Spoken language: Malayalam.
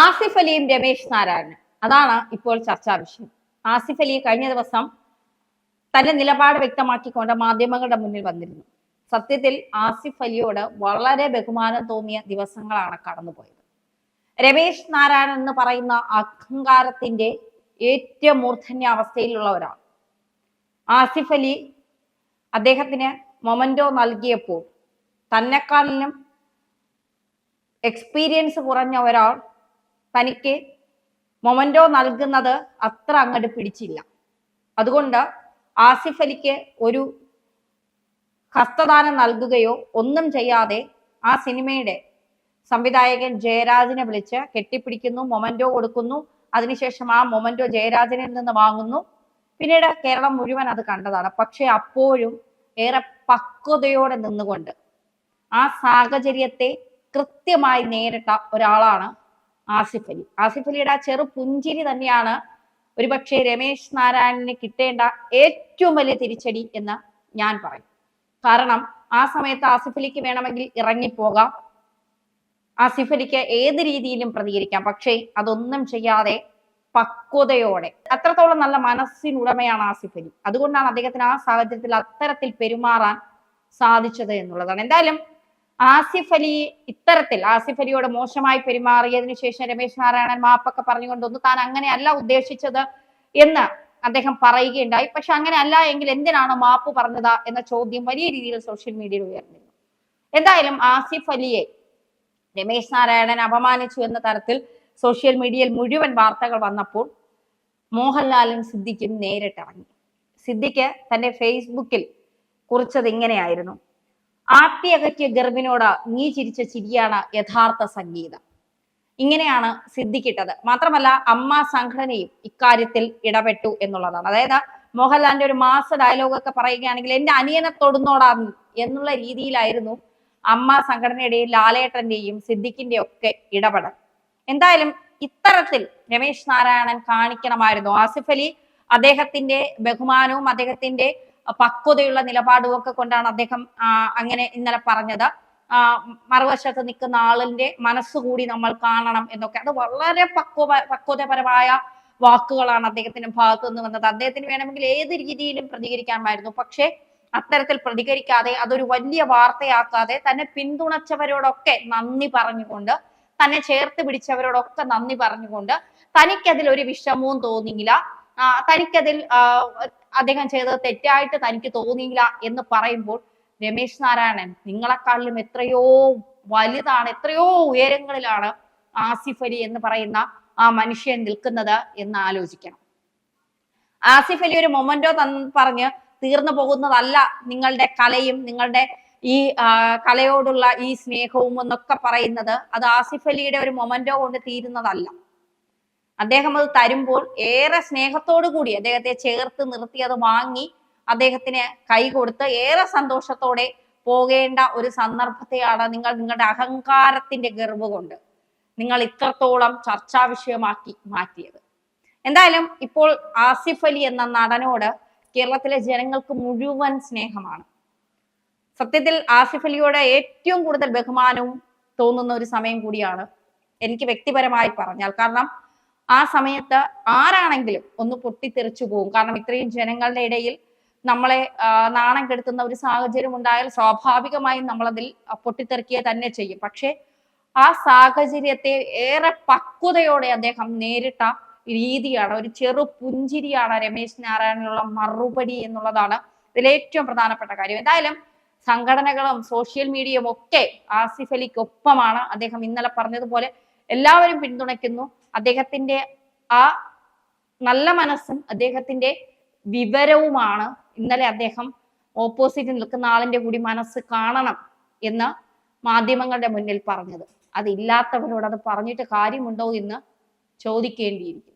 ആസിഫ് അലിയും രമേശ് നാരായണൻ. അതാണ് ഇപ്പോൾ ചർച്ചാ വിഷയം. ആസിഫ് അലി കഴിഞ്ഞ ദിവസം തന്റെ നിലപാട് വ്യക്തമാക്കിക്കൊണ്ട് മാധ്യമങ്ങളുടെ മുന്നിൽ വന്നിരുന്നു. സത്യത്തിൽ ആസിഫ് അലിയോട് വളരെ ബഹുമാനം തോന്നിയ ദിവസങ്ങളാണ് കടന്നുപോയത്. രമേശ് നാരായണൻ എന്ന് പറയുന്ന അഹങ്കാരത്തിന്റെ ഏറ്റവും മൂർധന്യ അവസ്ഥയിലുള്ള ഒരാൾ. ആസിഫ് അലി അദ്ദേഹത്തിന് മൊമന്റോ നൽകിയപ്പോൾ തന്നെക്കാളിലും എക്സ്പീരിയൻസ് കുറഞ്ഞ ഒരാൾ തനിക്ക് മൊമന്റോ നൽകുന്നത് അത്ര അങ്ങോട്ട് പിടിച്ചില്ല. അതുകൊണ്ട് ആസിഫ് അലിക്ക് ഒരു ഹസ്തദാനം നൽകുകയോ ഒന്നും ചെയ്യാതെ ആ സിനിമയുടെ സംവിധായകൻ ജയരാജിനെ വിളിച്ച് കെട്ടിപ്പിടിക്കുന്നു മൊമന്റോ കൊടുക്കുന്നു. അതിനുശേഷം ആ മൊമന്റോ ജയരാജനിൽ നിന്ന് വാങ്ങുന്നു. പിന്നീട് കേരളം മുഴുവൻ അത് കണ്ടതാണ്. പക്ഷെ അപ്പോഴും ഏറെ പക്വതയോടെ നിന്നുകൊണ്ട് ആ സാഹചര്യത്തെ കൃത്യമായി നേരിട്ട ഒരാളാണ് ആസിഫ് അലി ആസിഫ് അലിയുടെ ആ ചെറു പുഞ്ചിരി തന്നെയാണ് ഒരുപക്ഷെ രമേശ് നാരായണന് കിട്ടേണ്ട ഏറ്റവും വലിയ തിരിച്ചടി എന്ന് ഞാൻ പറയും. കാരണം ആ സമയത്ത് ആസിഫ് അലിക്ക് വേണമെങ്കിൽ ഇറങ്ങിപ്പോകാം. ആസിഫ് അലിക്ക് ഏത് രീതിയിലും പ്രതികരിക്കാം. പക്ഷേ അതൊന്നും ചെയ്യാതെ പക്വതയോടെ അത്രത്തോളം നല്ല മനസ്സിനുടമയാണ് ആസിഫ് അലി അതുകൊണ്ടാണ് അദ്ദേഹത്തിന് ആ സാഹചര്യത്തിൽ അത്തരത്തിൽ പെരുമാറാൻ സാധിച്ചത് എന്നുള്ളതാണ്. എന്തായാലും ആസിഫ് അലി ഇത്തരത്തിൽ ആസിഫ് അലിയോട് മോശമായി പെരുമാറിയതിനു ശേഷം രമേശ് നാരായണൻ മാപ്പൊക്കെ പറഞ്ഞുകൊണ്ടൊന്ന് താൻ അങ്ങനെയല്ല ഉദ്ദേശിച്ചത് എന്ന് അദ്ദേഹം പറയുകയുണ്ടായി. പക്ഷെ അങ്ങനെ അല്ല എങ്കിൽ എന്തിനാണ് മാപ്പ് പറഞ്ഞത് എന്ന ചോദ്യം വലിയ രീതിയിൽ സോഷ്യൽ മീഡിയയിൽ ഉയർന്നിരുന്നു. എന്തായാലും ആസിഫ് അലിയെ രമേശ് നാരായണൻ അപമാനിച്ചു എന്ന തരത്തിൽ സോഷ്യൽ മീഡിയയിൽ മുഴുവൻ വാർത്തകൾ വന്നപ്പോൾ മോഹൻലാലും സിദ്ദിഖും നേരിട്ടിറങ്ങി. സിദ്ദിഖ് തന്റെ ഫേസ്ബുക്കിൽ കുറിച്ചത് ഇങ്ങനെയായിരുന്നു. ആട്ടിയകറ്റിയ ഗർഭിനോട് നീ ചിരിച്ച ചിരിയാണ് യഥാർത്ഥ സംഗീതം. ഇങ്ങനെയാണ് സിദ്ധിക്കിട്ടത്. മാത്രമല്ല അമ്മ സംഘടനയും ഇക്കാര്യത്തിൽ ഇടപെട്ടു എന്നുള്ളതാണ്. അതായത് മോഹൻലാലിന്റെ ഒരു മാസ ഡയലോഗ് ഒക്കെ പറയുകയാണെങ്കിൽ എന്റെ അനിയനെ തൊടുന്നോടാ എന്നുള്ള രീതിയിലായിരുന്നു അമ്മ സംഘടനയുടെയും ലാലേട്ടന്റെയും സിദ്ദിഖിന്റെയും ഒക്കെ ഇടപെടൽ. എന്തായാലും ഇത്തരത്തിൽ രമേശ് നാരായണൻ കാണിക്കണമായിരുന്നു. ആസിഫ് അലി അദ്ദേഹത്തിന്റെ ബഹുമാനവും അദ്ദേഹത്തിന്റെ പക്വതയുള്ള നിലപാടും ഒക്കെ കൊണ്ടാണ് അദ്ദേഹം അങ്ങനെ ഇന്നലെ പറഞ്ഞത്. മറുവശത്ത് നിൽക്കുന്ന ആളിന്റെ മനസ്സുകൂടി നമ്മൾ കാണണം എന്നൊക്കെ. അത് വളരെ പക്വ പക്വതപരമായ വാക്കുകളാണ് അദ്ദേഹത്തിന്റെ ഭാഗത്തു നിന്ന് വന്നത്. അദ്ദേഹത്തിന് വേണമെങ്കിൽ ഏത് രീതിയിലും പ്രതികരിക്കാമായിരുന്നു. പക്ഷേ അത്തരത്തിൽ പ്രതികരിക്കാതെ അതൊരു വലിയ വാർത്തയാക്കാതെ തന്നെ പിന്തുണച്ചവരോടൊക്കെ നന്ദി പറഞ്ഞുകൊണ്ട് തന്നെ ചേർത്ത് പിടിച്ചവരോടൊക്കെ നന്ദി പറഞ്ഞുകൊണ്ട് തനിക്കതിൽ ഒരു വിഷമവും തോന്നിയില്ല. തനിക്കതിൽ അദ്ദേഹം ചെയ്തത് തെറ്റായിട്ട് തനിക്ക് തോന്നിയില്ല എന്ന് പറയുമ്പോൾ രമേശ് നാരായണൻ നിങ്ങളെക്കാളിലും എത്രയോ വലുതാണ് എത്രയോ ഉയരങ്ങളിലാണ് ആസിഫ് അലി എന്ന് പറയുന്ന ആ മനുഷ്യൻ നിൽക്കുന്നത് എന്ന് ആലോചിക്കണം. ആസിഫ് അലി ഒരു മൊമെന്റോ തന്ന് പറഞ്ഞ് തീർന്നു പോകുന്നതല്ല നിങ്ങളുടെ കലയും നിങ്ങളുടെ ഈ കലയോടുള്ള ഈ സ്നേഹവും എന്നൊക്കെ പറയുന്നത്. അത് ആസിഫ് അലിയുടെ ഒരു മൊമെന്റോ കൊണ്ട് തീരുന്നതല്ല. അദ്ദേഹം അത് തരുമ്പോൾ ഏറെ സ്നേഹത്തോടു കൂടി അദ്ദേഹത്തെ ചേർത്ത് നിർത്തി അത് വാങ്ങി അദ്ദേഹത്തിന് കൈ കൊടുത്ത് ഏറെ സന്തോഷത്തോടെ പോകേണ്ട ഒരു സന്ദർഭത്തെയാണ് നിങ്ങൾ നിങ്ങളുടെ അഹങ്കാരത്തിന്റെ ഗർവ് കൊണ്ട് നിങ്ങൾ ഇത്രത്തോളം ചർച്ചാ വിഷയമാക്കി മാറ്റിയത്. എന്തായാലും ഇപ്പോൾ ആസിഫ് അലി എന്ന നടനോട് കേരളത്തിലെ ജനങ്ങൾക്ക് മുഴുവൻ സ്നേഹമാണ്. സത്യത്തിൽ ആസിഫ് അലിയോട് ഏറ്റവും കൂടുതൽ ബഹുമാനവും തോന്നുന്ന ഒരു സമയം കൂടിയാണ് എനിക്ക് വ്യക്തിപരമായി പറഞ്ഞാൽ. കാരണം ആ സമയത്ത് ആരാണെങ്കിലും ഒന്ന് പൊട്ടിത്തെറിച്ചു പോകും. കാരണം ഇത്രയും ജനങ്ങളുടെ ഇടയിൽ നമ്മളെ നാണം കെടുത്തുന്ന ഒരു സാഹചര്യം ഉണ്ടായാൽ സ്വാഭാവികമായും നമ്മളതിൽ പൊട്ടിത്തെറിക്കുക തന്നെ ചെയ്യും. പക്ഷെ ആ സാഹചര്യത്തെ ഏറെ പക്വതയോടെ അദ്ദേഹം നേരിട്ട രീതിയാണ്. ഒരു ചെറു പുഞ്ചിരിയാണ് രമേശ് നാരായണനുള്ള മറുപടി എന്നുള്ളതാണ് ഇതിൽ ഏറ്റവും പ്രധാനപ്പെട്ട കാര്യം. എന്തായാലും സംഘടനകളും സോഷ്യൽ മീഡിയയും ഒക്കെ ആസിഫ് അലിക്കൊപ്പമാണ്. അദ്ദേഹം ഇന്നലെ പറഞ്ഞതുപോലെ എല്ലാവരും പിന്തുണയ്ക്കുന്നു. അദ്ദേഹത്തിന്റെ ആ നല്ല മനസ്സും അദ്ദേഹത്തിന്റെ വിവരവുമാണ് ഇന്നലെ അദ്ദേഹം ഓപ്പോസിറ്റ് നിൽക്കുന്ന ആളിന്റെ കൂടി മനസ്സ് കാണണം എന്ന് മാധ്യമങ്ങളുടെ മുന്നിൽ പറഞ്ഞത്. അതില്ലാത്തവരോട് അത് പറഞ്ഞിട്ട് കാര്യമുണ്ടോ എന്ന് ചോദിക്കേണ്ടിയിരിക്കും